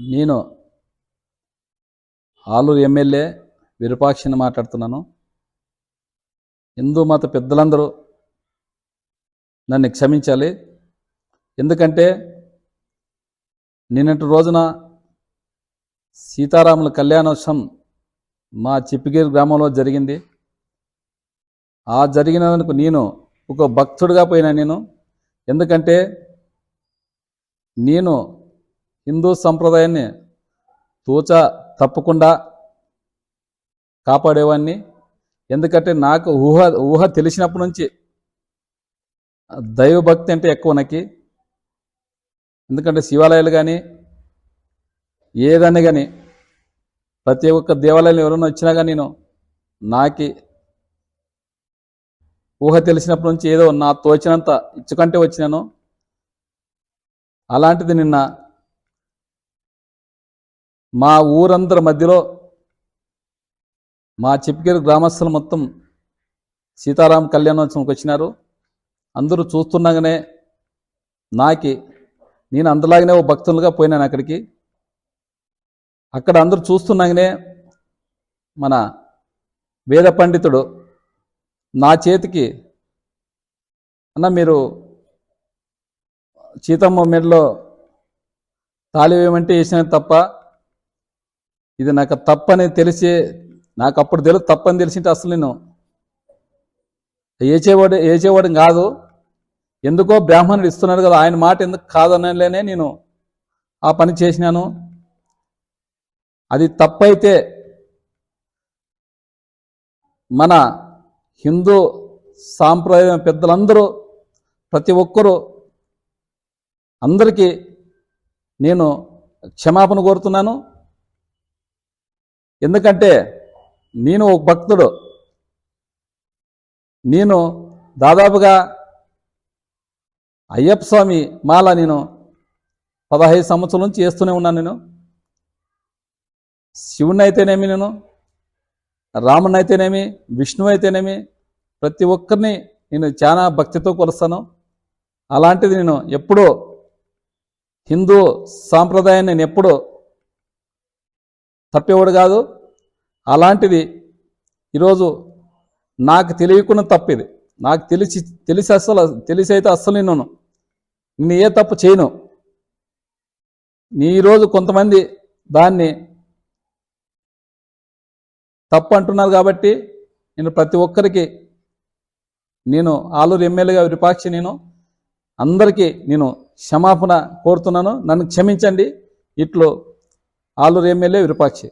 నేను ఆలూరు ఎమ్మెల్యే విరూపాక్షిని మాట్లాడుతున్నాను. హిందూ మత పెద్దలందరూ నన్ను క్షమించాలి. ఎందుకంటే నిన్నటి రోజున సీతారాముల కళ్యాణోత్సవం మా చిప్పిగిరి గ్రామంలో జరిగింది. ఆ జరిగినందుకు నేను ఒక భక్తుడిగా పోయినా నేను. ఎందుకంటే నేను హిందూ సంప్రదాయాన్ని తూచ తప్పకుండా కాపాడేవాడిని ఎందుకంటే నాకు ఊహ ఊహ తెలిసినప్పటి నుంచి దైవభక్తి అంటే ఎక్కువ నాకు. ఎందుకంటే శివాలయాలు కానీ ఏదన్నా కానీ ప్రతి ఒక్క దేవాలయం ఎవరైనా వచ్చినా కానీ నేను నాకి ఊహ తెలిసినప్పటి నుంచి ఏదో నా తోచినంత ఇచ్చుకంటే వచ్చినాను. అలాంటిది నిన్న మా ఊరందరి మధ్యలో మా చిప్గిరి గ్రామస్తులు మొత్తం సీతారాం కళ్యాణోత్సవంకి వచ్చినారు. అందరూ చూస్తుండగానే నాకి నేను అందలాగానే ఓ భక్తులుగా పోయినాను అక్కడికి. అక్కడ అందరూ చూస్తున్నాగానే మన వేద పండితుడు నా చేతికి అన్న మీరు సీతమ్మ మెడలో తాళి వేయమంటే వేసిన తప్ప ఇది నాకు తప్పని తెలిసి నాకు అప్పుడు తెలుసు తప్పని తెలిసింటే అసలు నేను ఏచేవాడు ఏచేవాడు కాదు. ఎందుకో బ్రాహ్మణుడు ఇస్తున్నాడు కదా ఆయన మాట ఎందుకు కాదనలేనే నేను ఆ పని చేసినాను. అది తప్పైతే మన హిందూ సాంప్రదాయం పెద్దలందరూ ప్రతి ఒక్కరూ అందరికీ నేను క్షమాపణ కోరుతున్నాను. ఎందుకంటే నేను ఒక భక్తుడు. నేను దాదాపుగా అయ్యప్ప స్వామి మాల నేను పదహైదు సంవత్సరాల నుంచి చేస్తూనే ఉన్నాను నేను. శివుని అయితేనేమి నేను రాముని అయితేనేమి విష్ణువు అయితేనేమి ప్రతి ఒక్కరిని నేను చాలా భక్తితో కొలుస్తాను. అలాంటిది నేను ఎప్పుడూ హిందూ సాంప్రదాయాన్ని నేను ఎప్పుడూ తప్పేవాడు కాదు. అలాంటిది ఈరోజు నాకు తెలియకుండా తప్పిది. నాకు తెలిసి తెలిసి అస్సలు తెలిసి అయితే అస్సలు నేను నేను ఏ తప్పు చేయను. నీ ఈరోజు కొంతమంది దాన్ని తప్పు అంటున్నారు కాబట్టి నేను ప్రతి ఒక్కరికి నేను ఆలూరు ఎమ్మెల్యేగా విపాక్షి నేను. అందరికీ నేను క్షమాపణ కోరుతున్నాను. నన్ను క్షమించండి. ఇట్లు ఆలూరు ఎమ్మెల్యే విరూపాక్షి